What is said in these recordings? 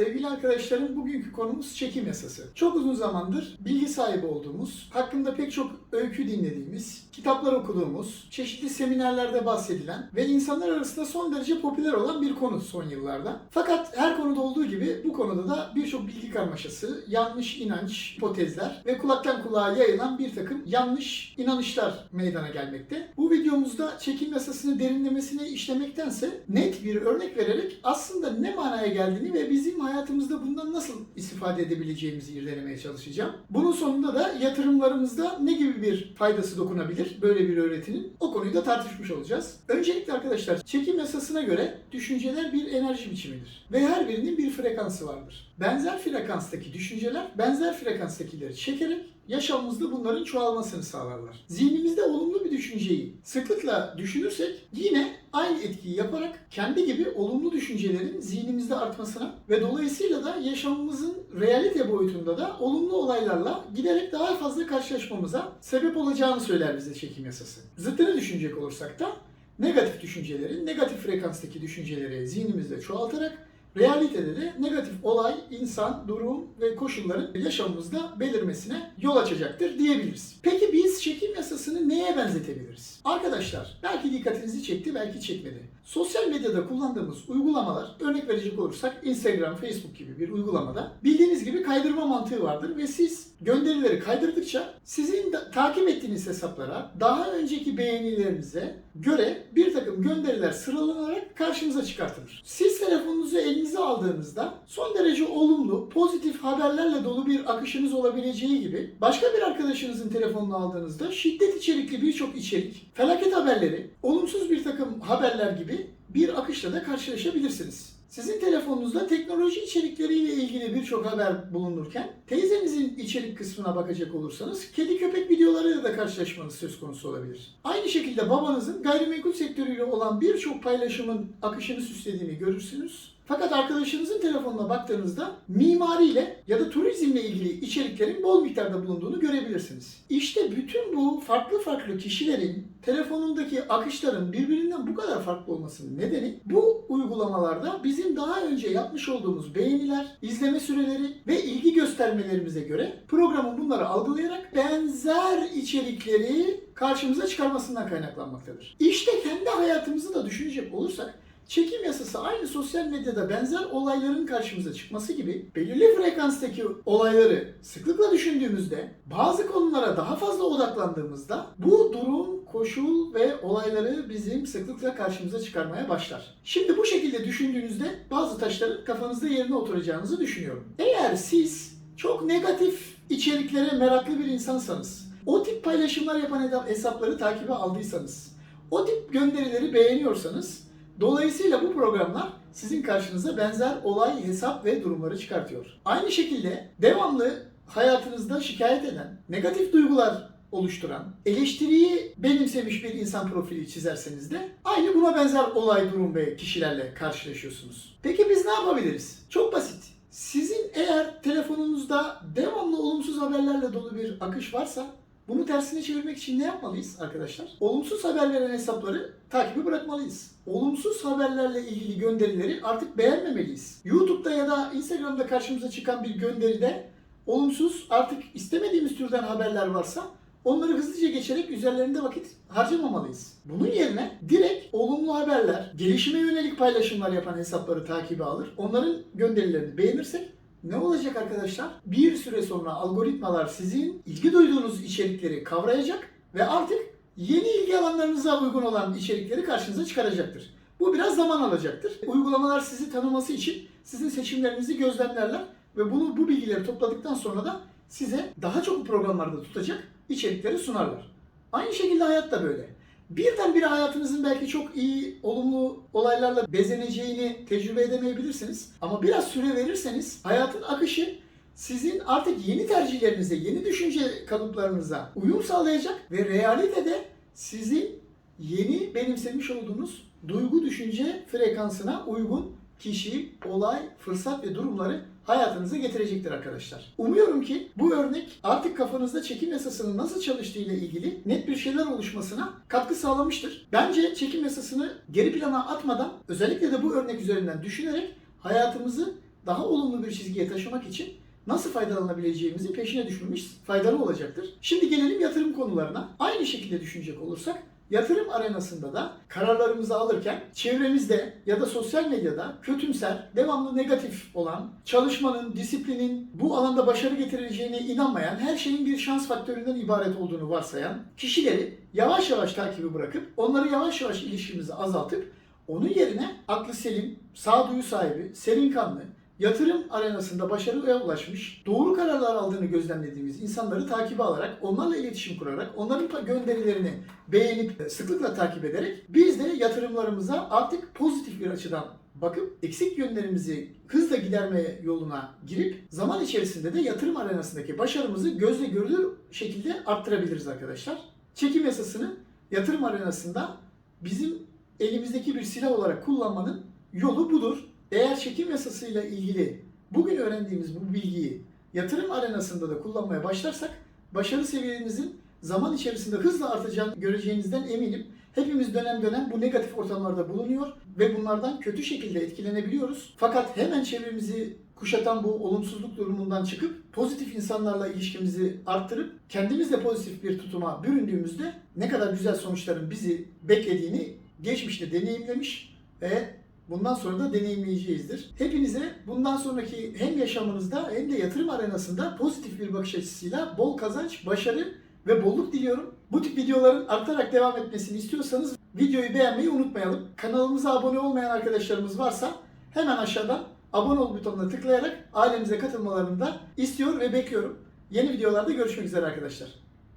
Sevgili arkadaşlarım bugünkü konumuz çekim yasası. Çok uzun zamandır bilgi sahibi olduğumuz, hakkında pek çok öykü dinlediğimiz, kitaplar okuduğumuz, çeşitli seminerlerde bahsedilen ve insanlar arasında son derece popüler olan bir konu son yıllarda. Fakat her konuda olduğu gibi bu konuda da birçok bilgi karmaşası, yanlış inanç, hipotezler ve kulaktan kulağa yayılan bir takım yanlış inanışlar meydana gelmekte. Bu videomuzda çekim yasasını derinlemesine işlemektense net bir örnek vererek aslında ne manaya geldiğini ve bizim hayatımızda bundan nasıl istifade edebileceğimizi irdelemeye çalışacağım. Bunun sonunda da yatırımlarımızda ne gibi bir faydası dokunabilir böyle bir öğretinin o konuyu da tartışmış olacağız. Öncelikle arkadaşlar çekim yasasına göre düşünceler bir enerji biçimidir ve her birinin bir frekansı vardır. Benzer frekanstaki düşünceler benzer frekanstakileri çekerek yaşamımızda bunların çoğalmasını sağlarlar. Zihnimizde olumlu bir düşünceyi sıklıkla düşünürsek yine aynı etkiyi yaparak kendi gibi olumlu düşüncelerin zihnimizde artmasına ve dolayısıyla da yaşamımızın realite boyutunda da olumlu olaylarla giderek daha fazla karşılaşmamıza sebep olacağını söyler bize çekim yasası. Zıttını düşünecek olursak da negatif düşünceleri, negatif frekanstaki düşünceleri zihnimizde çoğaltarak Realitede de negatif olay, insan, durum ve koşulların yaşamımızda belirmesine yol açacaktır diyebiliriz. Peki biz çekim yasasını neye benzetebiliriz? Arkadaşlar belki dikkatinizi çekti belki çekmedi. Sosyal medyada kullandığımız uygulamalar örnek verecek olursak Instagram, Facebook gibi bir uygulamada bildiğiniz gibi kaydırma mantığı vardır ve siz gönderileri kaydırdıkça sizin takip ettiğiniz hesaplara daha önceki beğenilerinize göre bir takım gönderiler sıralanarak karşınıza çıkartılır. Siz telefonunuzu elinize aldığınızda son derece olumlu, pozitif haberlerle dolu bir akışınız olabileceği gibi başka bir arkadaşınızın telefonunu aldığınızda şiddet içerikli birçok içerik, felaket haberleri, olumsuz bir takım haberler gibi bir akışla da karşılaşabilirsiniz. Sizin telefonunuzda teknoloji içerikleriyle ilgili birçok haber bulunurken teyzenizin içerik kısmına bakacak olursanız kedi köpek videolarıyla da karşılaşmanız söz konusu olabilir. Aynı şekilde babanızın gayrimenkul sektörüyle olan birçok paylaşımın akışını süslediğini görürsünüz. Fakat arkadaşınızın telefonuna baktığınızda mimariyle ya da turizmle ilgili içeriklerin bol miktarda bulunduğunu görebilirsiniz. İşte bütün bu farklı farklı kişilerin telefonundaki akışların birbirinden bu kadar farklı olmasının nedeni bu uygulamalarda bizim daha önce yapmış olduğumuz beğeniler, izleme süreleri ve ilgi göstermelerimize göre programın bunları algılayarak benzer içerikleri karşımıza çıkarmasından kaynaklanmaktadır. İşte kendi hayatımızı da düşünecek olursak Çekim yasası aynı sosyal medyada benzer olayların karşımıza çıkması gibi belirli frekanstaki olayları sıklıkla düşündüğümüzde bazı konulara daha fazla odaklandığımızda bu durum, koşul ve olayları bizim sıklıkla karşımıza çıkarmaya başlar. Şimdi bu şekilde düşündüğünüzde bazı taşların kafanızda yerine oturacağınızı düşünüyorum. Eğer siz çok negatif içeriklere meraklı bir insansanız, o tip paylaşımlar yapan hesapları takibe aldıysanız, o tip gönderileri beğeniyorsanız Dolayısıyla bu programlar sizin karşınıza benzer olay, hesap ve durumları çıkartıyor. Aynı şekilde devamlı hayatınızda şikayet eden, negatif duygular oluşturan, eleştiriyi benimsemiş bir insan profili çizerseniz de aynı buna benzer olay, durum ve kişilerle karşılaşıyorsunuz. Peki biz ne yapabiliriz? Çok basit. Sizin eğer telefonunuzda devamlı olumsuz haberlerle dolu bir akış varsa bunu tersine çevirmek için ne yapmalıyız arkadaşlar? Olumsuz haber veren hesapları takibi bırakmalıyız. Olumsuz haberlerle ilgili gönderileri artık beğenmemeliyiz. YouTube'da ya da Instagram'da karşımıza çıkan bir gönderide olumsuz artık istemediğimiz türden haberler varsa onları hızlıca geçerek üzerlerinde vakit harcamamalıyız. Bunun yerine direkt olumlu haberler, gelişime yönelik paylaşımlar yapan hesapları takibe alır. Onların gönderilerini beğenirsek ne olacak arkadaşlar? Bir süre sonra algoritmalar sizin ilgi duyduğunuz içerikleri kavrayacak ve artık yeni ilgi alanlarınıza uygun olan içerikleri karşınıza çıkaracaktır. Bu biraz zaman alacaktır. Uygulamalar sizi tanıması için sizin seçimlerinizi gözlemlerler ve bunu bu bilgileri topladıktan sonra da size daha çok programlarda tutacak içerikleri sunarlar. Aynı şekilde hayat da böyle. Birdenbire hayatınızın belki çok iyi, olumlu olaylarla bezeneceğini tecrübe edemeyebilirsiniz. Ama biraz süre verirseniz hayatın akışı sizin artık yeni tercihlerinize, yeni düşünce kalıplarınıza uyum sağlayacak ve realitede sizin yeni benimsemiş olduğunuz duygu düşünce frekansına uygun kişi, olay, fırsat ve durumları hayatınıza getirecektir arkadaşlar. Umuyorum ki bu örnek artık kafanızda çekim yasasının nasıl çalıştığı ile ilgili net bir şeyler oluşmasına katkı sağlamıştır. Bence çekim yasasını geri plana atmadan özellikle de bu örnek üzerinden düşünerek hayatımızı daha olumlu bir çizgiye taşımak için nasıl faydalanabileceğimizi peşine düşmemiz faydalı olacaktır. Şimdi gelelim yatırım konularına. Aynı şekilde düşünecek olursak yatırım arenasında da kararlarımızı alırken çevremizde ya da sosyal medyada kötümser, devamlı negatif olan, çalışmanın, disiplinin bu alanda başarı getireceğine inanmayan, her şeyin bir şans faktöründen ibaret olduğunu varsayan kişileri yavaş yavaş takibi bırakıp onları yavaş yavaş ilişkimizi azaltıp onun yerine aklı selim, sağduyu sahibi, serin kanlı, yatırım arenasında başarıya ulaşmış, doğru kararlar aldığını gözlemlediğimiz insanları takibe alarak, onlarla iletişim kurarak, onların gönderilerini beğenip e, sıklıkla takip ederek biz de yatırımlarımıza artık pozitif bir açıdan bakıp eksik yönlerimizi hızla giderme yoluna girip zaman içerisinde de yatırım arenasındaki başarımızı gözle görülür şekilde arttırabiliriz arkadaşlar. Çekim yasasını yatırım arenasında bizim elimizdeki bir silah olarak kullanmanın yolu budur. Eğer çekim yasasıyla ilgili bugün öğrendiğimiz bu bilgiyi yatırım arenasında da kullanmaya başlarsak başarı seviyenizin zaman içerisinde hızla artacağını göreceğinizden eminim. Hepimiz dönem dönem bu negatif ortamlarda bulunuyor ve bunlardan kötü şekilde etkilenebiliyoruz. Fakat hemen çevremizi kuşatan bu olumsuzluk durumundan çıkıp pozitif insanlarla ilişkimizi arttırıp kendimiz de pozitif bir tutuma büründüğümüzde ne kadar güzel sonuçların bizi beklediğini geçmişte deneyimlemiş ve bundan sonra da deneyimleyeceğizdir. Hepinize bundan sonraki hem yaşamınızda hem de yatırım arenasında pozitif bir bakış açısıyla bol kazanç, başarı ve bolluk diliyorum. Bu tip videoların artarak devam etmesini istiyorsanız videoyu beğenmeyi unutmayalım. Kanalımıza abone olmayan arkadaşlarımız varsa hemen aşağıdan abone ol butonuna tıklayarak ailemize katılmalarını da istiyor ve bekliyorum. Yeni videolarda görüşmek üzere arkadaşlar.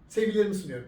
Sevgilerimi sunuyorum.